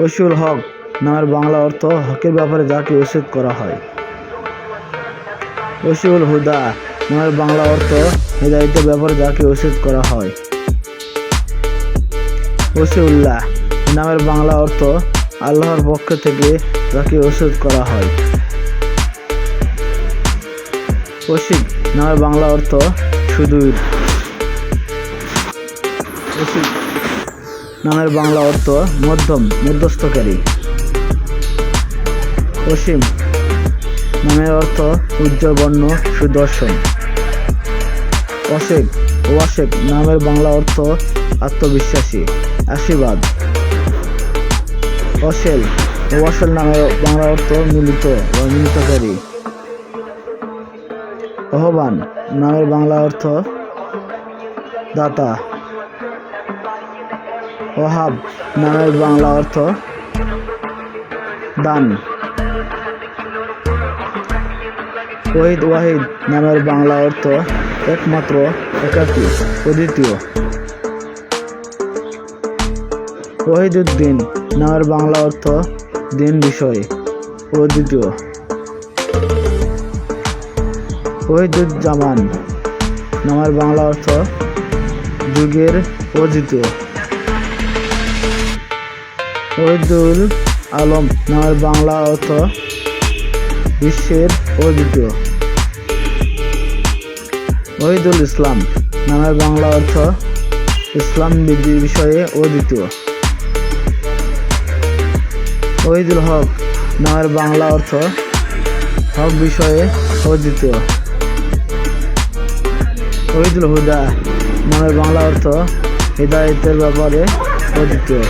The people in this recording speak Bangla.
ওসিউল হক নামের বাংলা অর্থ হকের ব্যাপারে যাকে উচ্ছেদ করা হয়। ওসিউল হুদা নামের বাংলা অর্থ হেদায়তের ব্যাপারে যাকে উচ্ছেদ করা হয়। ওসিউল্লাহ নামের বাংলা অর্থ আল্লাহর পক্ষ থেকে যাকে উচ্ছেদ করা হয়। ওসিক নামের বাংলা অর্থ সুদূর। ওসিক নামের বাংলা অর্থ মধ্যম, মধ্যস্থকারী। অসীম নামের অর্থ উজ্জ্বল, বর্ণ, সুদর্শন। অশেক ওয়াশেক নামের বাংলা অর্থ আত্মবিশ্বাসী, আশীর্বাদ। অশেল ওয়াশেল নামের বাংলা অর্থ মিলিত বা মিলিতকারী। আহ্বান, নামের বাংলা অর্থ দাতা। ওহাব নামের বাংলা অর্থ দান। ওহিদ ওয়াহিদ নামের বাংলা অর্থ একমাত্র একাকী অদ্বিতীয় ওহিদুদ্দিন নামের বাংলা অর্থ দিন বিষয় অদ্বিতীয় ওহিদুজ্জামান নামের বাংলা অর্থ যুগের অদ্বিতীয় ওহিদুল আলম নামের বাংলা অর্থ বিশ্বের অদ্বিতীয় ওহিদুল ইসলাম নামের বাংলা অর্থ ইসলাম বিধি বিষয়ে অদ্বিতীয়। ওহিদুল হক নামের বাংলা অর্থ হক বিষয়ে অদ্বিতীয়। ওহিদুল হুদা নামের বাংলা অর্থ হৃদায়তের ব্যাপারে অদ্বিতীয়।